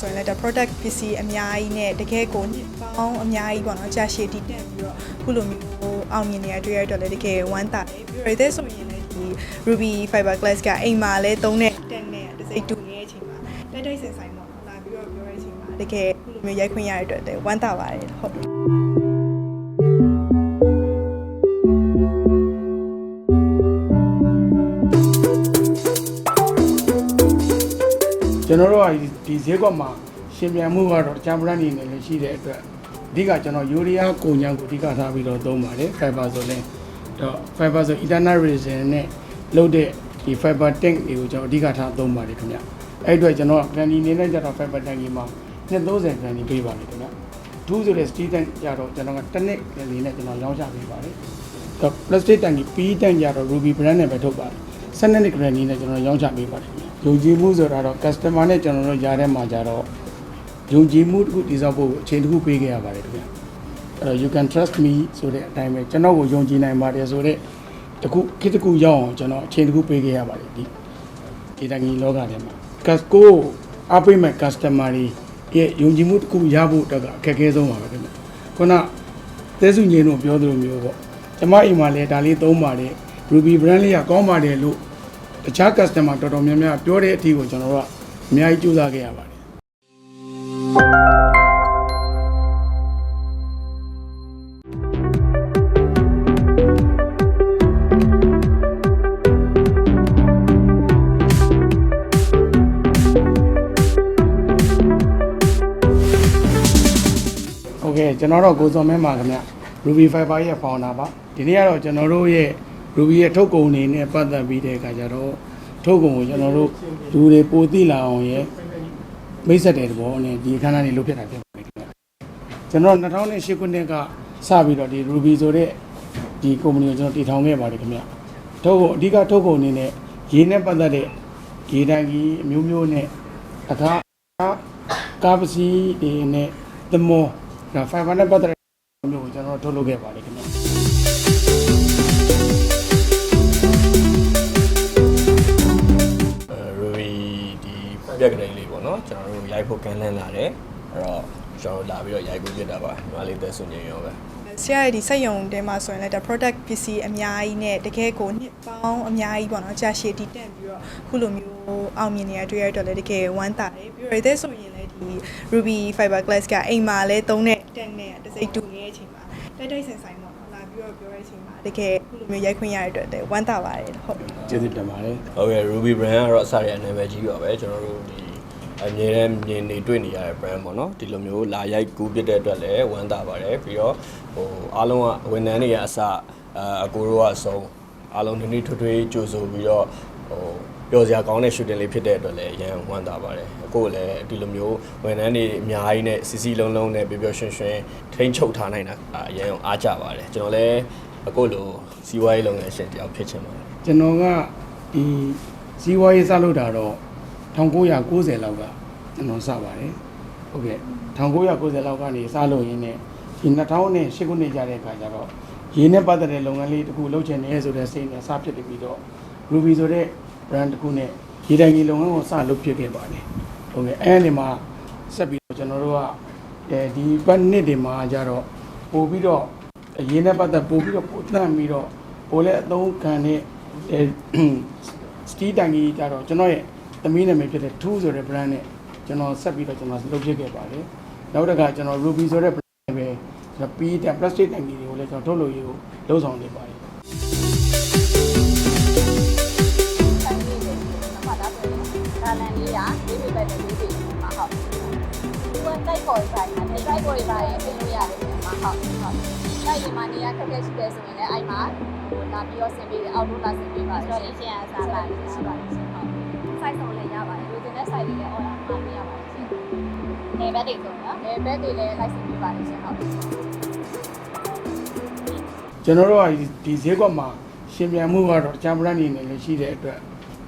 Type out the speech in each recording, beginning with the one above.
ဆိုရင်လည်းဒါ product ပစ္စည်းအများကြီးနဲ့တကယ်ကိုနှစ်ပေါင်းအများကြီးပေါ့နော်ကြာရှည်တည်တက်ပြီးတော့ခုလိုမျိုးအောင်မြင်နေရတွေ့ရတဲ့အတွက်လည်းတကယ်ဝမ်းသာတယ်ပြီးတော့တဲ့ဆိုရင်လည်းဒီ Ruby Fiber Glass ကအိမ်မှာလည်းသုံးတဲ့တက်နဲ့တစ်စိတ်တူနေတဲ့အချိန်မှာတိုက်တိုက်ဆင်ဆိုင်ပေါ့နော်လာပြီးတော့ပြောတဲ့အချိန်မှာတကယ်ခုလိုမျိုးရိုက်ခွင့်ရတဲ့အတွက်လည်းဝမ်းသာပါတယ်ဟုတ် ကျွန်တော်တို့ကဒီဈေးကွက်မှာရှင်ပြန်မှုကတော့တခြား brand တွေနဲ့လည်းရှိတဲ့အတွက်အဓိကကျွန်တော်ယူရီးယားကုန်ညံကိုအဓိကထားပြီးတော့သုံးပါတယ် fiber ဆိုရင်တော့ fiber ဆို eternal resin နဲ့လုပ်တဲ့ဒီ fiber tank တွေကိုကျွန်တော်အဓိကထားသုံးပါတယ်ခင်ဗျအဲ့အတွက်ကျွန်တော် guarantee နေနဲ့ကြတော့ fiber tank ကြီးမှာ230 guarantee ပေးပါတယ်ခင်ဗျဒူးဆိုတဲ့ steel tank ကြတော့ကျွန်တော်ကတစ်နှစ် guarantee နဲ့ကျွန်တော်ရောင်းချပေးပါတယ်တော့ plastic tank ကြီး P tank ကြတော့ Ruby brand နဲ့ပဲထုတ်ပါတယ်12နှစ် guarantee နဲ့ကျွန်တော်ရောင်းချပေးပါတယ်ခင်ဗျ ယုံကြည်မှုဆိုတာတော့ customer နဲ့ကျွန်တော်တို့ကြားထဲမှာကြတော့ယုံကြည်မှုတစ်ခုတည်ဆောက်ဖို့အချိန်တစ်ခုပေးခဲ့ရပါတယ်ခင်ဗျအဲ့တော့ you can trust me ဆိုတဲ့အတိုင်းပဲကျွန်တော်ကိုယုံကြည်နိုင်ပါတယ်ဆိုတဲ့တခုခေတ်တစ်ခုရောက်အောင်ကျွန်တော်အချိန်တစ်ခုပေးခဲ့ရပါတယ်ဒီဒီတိုင်းကြီးလောကထဲမှာ casco အပိမဲ့ customer တွေရဲ့ယုံကြည်မှုတစ်ခုရဖို့အတွက်ကအခက်အခဲဆုံးပါပဲခင်ဗျခုနသဲစုညင်တို့ပြောသလိုမျိုးပေါ့ကျွန်မအိမ်မှာလည်းဒါလေးသုံးပါတယ် Ruby brand လေးကကောင်းပါတယ်လို့ တခြား customer တော်တော်များများပြောတဲ့အထီကိုကျွန်တော်တို့ကအများကြီးကြိုးစားခဲ့ရပါတယ် โอเคကျွန်တော်တော့ကိုစော်မဲပါခင်ဗျ Ruby Fiber ရဲ့ founder ပါဒီနေ့ကတော့ကျွန်တော်တို့ရဲ့ Ruby ရဲ့ထုတ်ကုန်တွေနဲ့ပတ်သက်ပြီးတဲ့အခါကျတော့ထုတ်ကုန်ကိုကျွန်တော်တို့လူတွေပိုသိလာအောင်ရဲ့မိတ်ဆက်တဲ့သဘောနဲ့ဒီအခမ်းအနားလေးလုပ်ဖြစ်တာဖြစ်ပါတယ်ခင်ဗျကျွန်တော်2008ခုနှစ်ကစပြီးတော့ဒီ Ruby ဆိုတဲ့ဒီ company ကိုကျွန်တော်တည်ထောင်ခဲ့ပါတယ်ခင်ဗျထုတ်ကုန်အဓိကထုတ်ကုန်အနေနဲ့ရေနဲ့ပတ်သက်တဲ့ရေတန်ကြီးအမျိုးမျိုးနဲ့အခါကားပစ္စည်းတွေနဲ့သမောဒါ fiber နဲ့ပတ်သက်တဲ့မျိုးကိုကျွန်တော်တို့ထုတ်လုပ်ခဲ့ပါတယ်ခင်ဗျ ရိုက်ဖို့ကန်လန်းလာတယ်အဲ့တော့ကျွန်တော်တို့လာပြီးတော့ရိုက်ဖို့ပြစ်တာပါညီမလေးသက်ဆွညင်ရောပဲဆရာရဲ့ဒီစက်ရုံတဲမှာဆိုရင်လည်းဒါ product ပစ္စည်းအများကြီးနဲ့တကယ်ကိုနှစ်ပေါင်းအများကြီးပေါ့နော်ကြာရှည်တည်တက်ပြီးတော့ခုလိုမျိုးအောင်မြင်နေရတွေ့ရတဲ့အတွက်လည်းတကယ်ဝမ်းသာတယ်ပြီးတော့တဲ့ဆိုရင်လည်းဒီ Ruby Fiber Glass ကအိမ်မှာလည်းသုံးတဲ့တက်နဲ့တစ်စိတ်တူနေတဲ့အချိန်မှာတိုက်တိုက်ဆင်ဆိုင်ပေါ့နော်လာပြီးတော့ပြောတဲ့အချိန်မှာတကယ်ခုလိုမျိုးရိုက်ခွင့်ရတဲ့အတွက်လည်းဝမ်းသာပါတယ်ဟုတ်ကျေးဇူးတင်ပါတယ်ဟုတ်ကဲ့ Ruby brand ကတော့အစရနာမည်ကြီးပါပဲကျွန်တော်တို့ဒီ အမြဲတမ်းမြင်နေတွေ့နေရတဲ့ brand ပေါ့နော်ဒီလိုမျိုးလာရိုက်ကူးပြတဲ့အတွက်လည်းဝမ်းသာပါတယ်ပြီးတော့ဟိုအားလုံးကဝန်ထမ်းတွေကအစအအကိုတို့ကအဆုံးအားလုံးဒီနေ့ထွေးထွေးကြိုဆိုပြီးတော့ဟိုပျော်စရာကောင်းတဲ့ shooting လေးဖြစ်တဲ့အတွက်လည်းအရန်ဝမ်းသာပါတယ်အကိုကလည်းဒီလိုမျိုးဝန်ထမ်းတွေအများကြီးနဲ့စီစီလုံးလုံးနဲ့ပျော်ပျော်ရွှင်ရွှင်ထိန်းချုပ်ထားနိုင်တာအရန်အားကြပါတယ်ကျွန်တော်လည်းအကိုလိုစီးပွားရေးလုပ်ငန်းရှင်တယောက်ဖြစ်ချင်ပါတယ်ကျွန်တော်ကဒီဇီဝရေးစလုပ်တာတော့ 1990လောက်ကကျွန်တော်စပါတယ်ဟုတ်ကဲ့1990လောက်ကနေစလုပ်ရင်းနဲ့ဒီ2008ခုနှစ်ကြတဲ့အခါကျတော့ရေနဲ့ပတ်သက်တဲ့လုပ်ငန်းလေးတစ်ခုလုပ်ချင်တယ်ဆိုတဲ့စိတ်နဲ့စဖြစ်ပြီးတော့ Ruby ဆိုတဲ့ brand တစ်ခုနဲ့ရေတိုင်ကြီးလုပ်ငန်းကိုစလုပ်ဖြစ်ခဲ့ပါတယ်ဟုတ်ကဲ့အဲ့ဒီမှာဆက်ပြီးတော့ကျွန်တော်တို့ကအဲဒီပတ်နှစ်တွေမှာကျတော့ပို့ပြီးတော့ရေနဲ့ပတ်သက်ပို့ပြီးတော့ပို့တန့်ပြီးတော့ပို့လဲအသုံးခံတဲ့အဲစတီးတန်ကြီးကြတော့ကျွန်တော်ရဲ့ သမီးနာမည်ဖြစ်တဲ့2ဆိုတဲ့ brand နဲ့ကျွန်တော်ဆက်ပြီးတော့ကျွန်တော်လုပ်ဖြစ်ခဲ့ပါတယ်နောက်တစ်ခါကျွန်တော် Ruby ဆိုတဲ့ brand နဲ့ပဲကျွန်တော်ပြီးတဲ့ plastic တန်ကြီးတွေကိုလည်းကျွန်တော်ထုတ်လုပ်ရေးကိုလုပ်ဆောင်နေပါတယ်ဆိုင်လေးတွေမှာဒါဆိုရင်ဒါလန်လေးကလေးတွေပဲလေးတွေမှာဟုတ်ဒီကတိုက်ပေါ်ဆိုင်မှာတိုက်ပေါ်တွေပါရင်ပြင်လို့ရတယ်မှာဟုတ်ဟုတ်တိုက်ဒီမှာနေရခက်ခဲရှိတယ်ဆိုရင်လည်းအဲ့မှာလာပြီးတော့ဆင်ပေးတယ်အောက်လို့လာဆင်ပေးပါတော့ရှင်းရစားပါရှိပါ လိမ့်ရှင်ဟုတ်စိုက်ဆုံးလည်းရပါတယ်လူတင်တဲ့ဆိုင်လေးလည်း order မှာပေးရပါတယ်ရှင်နေဘက်တွေဆိုနော်နေဘက်တွေလည်းလိုက်ဆင်ပေးပါလိမ့်ရှင်ဟုတ်ကျွန်တော်တို့ကဒီဈေးကွက်မှာရှင်ပြန်မှုကတော့တခြား brand တွေနဲ့လည်းရှိတဲ့အတွက်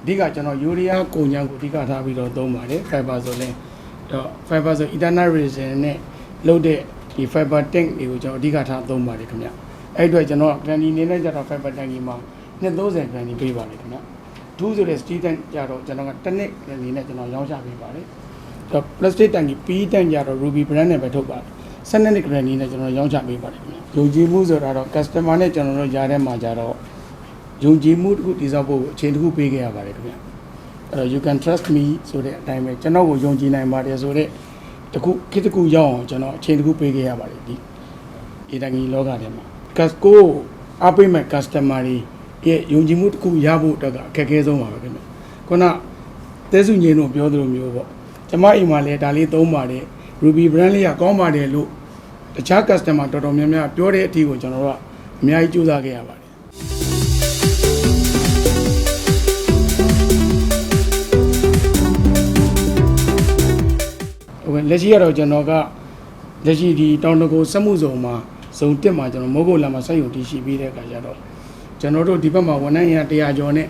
အဓိကကျွန်တော်ယူရီးယားကုန်ညံကိုအဓိကထားပြီးတော့သုံးပါတယ် fiber ဆိုရင်တော့ fiber ဆို eternal resin နဲ့လုပ်တဲ့ဒီ fiber tank တွေကိုကျွန်တော်အဓိကထားသုံးပါတယ်ခင်ဗျအဲ့အတွက်ကျွန်တော် guarantee နေနဲ့ကြတော့ fiber tank ကြီးမှာ230 guarantee ပေးပါတယ်ခင်ဗျ ဒူးဆိုတဲ့ steel tank ကြတော့ကျွန်တော်ကတစ်နှစ် guarantee နဲ့ကျွန်တော်ရောင်းချပေးပါတယ်တော့ plastic တန်ကြီးပြီးတန်ကြတော့ Ruby brand နဲ့ပဲထုတ်ပါတယ်12နှစ် guarantee နဲ့ကျွန်တော်ရောင်းချပေးပါတယ်ခင်ဗျယုံကြည်မှုဆိုတာတော့ customer နဲ့ကျွန်တော်တို့ကြားထဲမှာကြတော့ယုံကြည်မှုတစ်ခုတည်ဆောက်ဖို့အချိန်တစ်ခုပေးခဲ့ရပါတယ်ခင်ဗျအဲ့တော့ you can trust me ဆိုတဲ့အတိုင်းပဲကျွန်တော်ကိုယုံကြည်နိုင်ပါတယ်ဆိုတဲ့တခုခေတ်တစ်ခုရောက်အောင်ကျွန်တော်အချိန်တစ်ခုပေးခဲ့ရပါတယ်ဒီဒီတန်ကြီးလောကထဲမှာ casco အပိမဲ့ customer တွေ ရဲ့ယုံကြည်မှုတစ်ခုရဖို့အတွက်ကအခက်အခဲဆုံးပါပဲခင်ဗျခုနတဲစုညင်းတို့ပြောသလိုမျိုးပေါ့ကျွန်မအိမ်မှာလည်းဒါလေးသုံးပါတယ် Ruby brand လေးကကောင်းပါတယ်လို့တခြား customer တော်တော်များများပြောတဲ့အထီကိုကျွန်တော်တို့ကအများကြီးကြိုးစားခဲ့ရပါတယ်ဟိုလက်ရှိကတော့ကျွန်တော်ကလက်ရှိဒီတောင်တကိုစက်မှုဇုံမှာဇုံတက်မှာကျွန်တော်မိုးကုတ်လမ်းမှာစိုက်ရုံတည်ရှိပြီးတဲ့အခါကျတော့ ကျွန်တော်တို့ဒီဘက်မှာဝန်ထမ်းရ100ကျော်နဲ့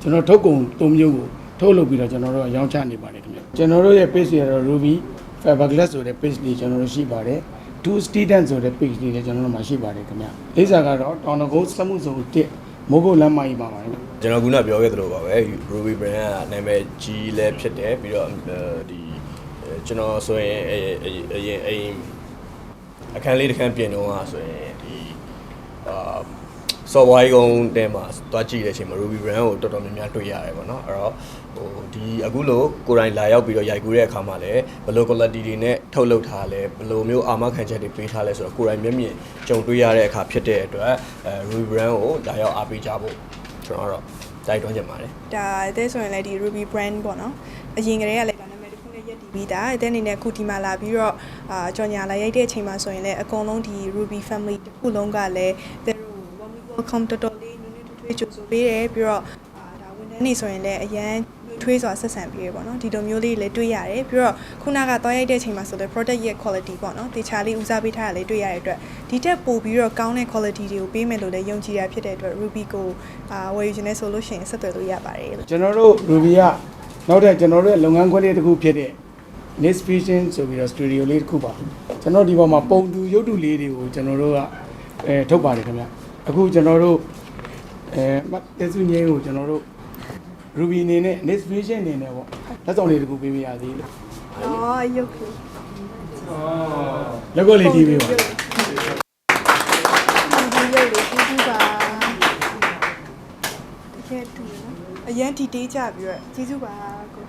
ကျွန်တော်ထုတ်ကုန်၃မျိုးကိုထုတ်လုပ်ပြီးတော့ကျွန်တော်တို့ရောင်းချနေပါတယ်ခင်ဗျကျွန်တော်တို့ရဲ့ page တွေကတော့ Ruby Fiberglass ဆိုတဲ့ page လေးကျွန်တော်တို့ရှိပါတယ် Two Student ဆိုတဲ့ page လေးလည်းကျွန်တော်တို့မှာရှိပါတယ်ခင်ဗျလိပ်စာကတော့တောင်တကိုစက်မှုဇုံတက်မိုးကုတ်လမ်းမှာကြီးပါပါတယ်ခင်ဗျကျွန်တော်ခုနပြောခဲ့သလိုပါပဲ Ruby brand ကနာမည်ကြီးလည်းဖြစ်တယ်ပြီးတော့ဒီကျွန်တော်ဆိုရင်အရင်အိမ်အခန်းလေးတစ်ခန်းပြင်တော့ဆိုရင်ဒီအာ software ကုန်းတဲမှာတွားကြည့်တဲ့အချိန်မှာ Ruby brand ကိုတော်တော်များများတွေ့ရတယ်ပေါ့နော်အဲ့တော့ဟိုဒီအခုလို့ကိုယ်တိုင်လာရောက်ပြီးတော့ရိုက်ကူးတဲ့အခါမှာလည်းဘယ်လို quality တွေနဲ့ထုတ်လုပ်ထားလဲဘယ်လိုမျိုးအာမခံချက်တွေပေးထားလဲဆိုတော့ကိုယ်တိုင်မျက်မြင်ကြုံတွေ့ရတဲ့အခါဖြစ်တဲ့အတွက်အဲ Ruby brand ကိုလာရောက်အားပေးကြဖို့ကျွန်တော်တော့တိုက်တွန်းချင်ပါတယ်ဒါအဲဆိုရင်လည်းဒီ Ruby brand ပေါ့နော်အရင်ကတည်းကလည်းဒါနာမည်တစ်ခုနဲ့ရက်တည်ပြီးသားအဲတဲ့အနေနဲ့အခုဒီမှာလာပြီးတော့အာကြော်ညာလာရိုက်တဲ့အချိန်မှာဆိုရင်လည်းအကုန်လုံးဒီ Ruby family တစ်ခုလုံးကလည်းသူ တို့ warm welcome တော်တော်လေးနည်းနည်းထွေးထွေးကြိုဆိုပေးတယ်ပြီးတော့အာဒါဝန်ထမ်းနေဆိုရင်လည်းအရန်ထွေးစွာဆက်ဆံပေးရပေါ့နော်ဒီလိုမျိုးလေးလည်းတွေ့ရတယ်ပြီးတော့ခုနကတော့ရိုက်တဲ့အချိန်မှာဆိုလည်း product ရဲ့ quality ပေါ့နော်တေချာလေးဦးစားပေးထားတာလေးတွေ့ရတဲ့အတွက်ဒီတက်ပို့ပြီးတော့ကောင်းတဲ့ quality တွေကိုပေးမယ်လို့လည်းယုံကြည်ရဖြစ်တဲ့အတွက် Ruby ကိုအာဝယ်ယူခြင်းနဲ့ဆိုလို့ရှိရင်ဆက်သွယ်လို့ရပါတယ်လို့ကျွန်တော်တို့ Ruby ကနောက်တဲ့ကျွန်တော်တို့ရဲ့လုပ်ငန်းခွင်လေးတစ်ခုဖြစ်တဲ့ Next Vision ဆိုပြီးတော့ studio လေးတစ်ခုပါကျွန်တော်ဒီပေါ်မှာပုံတူရုပ်တုလေးတွေကိုကျွန်တော်တို့ကအဲထုတ်ပါတယ်ခင်ဗျ အခုကျွန်တော်တို့အဲမတ်တဲစုငင်းကိုကျွန်တော်တို့ Ruby အနေနဲ့ Next Vision အနေနဲ့ပေါ့လက်ဆောင်လေးတစ်ခုပေးပြရသေးလို့အော်ရုပ်ကိုလက်ကိုလေးတီးပေးပါဒီရုပ်လေးကြည့်ကြည့်ပါတကယ်တူနော်အရန်ဒီတေးကြပြီးတော့ကျေးဇူးပါကို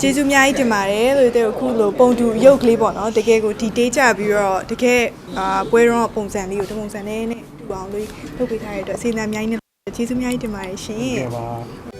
ကျေးဇူးအများကြီးတင်ပါတယ်လို့တဲ့အခုလိုပုံတူရုပ်ကလေးပေါ့နော်တကယ်ကိုဒီတေးကြပြီးတော့တကယ်အာပွဲတော့ပုံစံလေးကိုဒီပုံစံလေးနဲ့တူ အောင်လို့လုပ်ပေးထားရတဲ့အတွက်စေတနာအများကြီးနဲ့ကျေးဇူးအများကြီးတင်ပါတယ်ရှင်ကဲပါ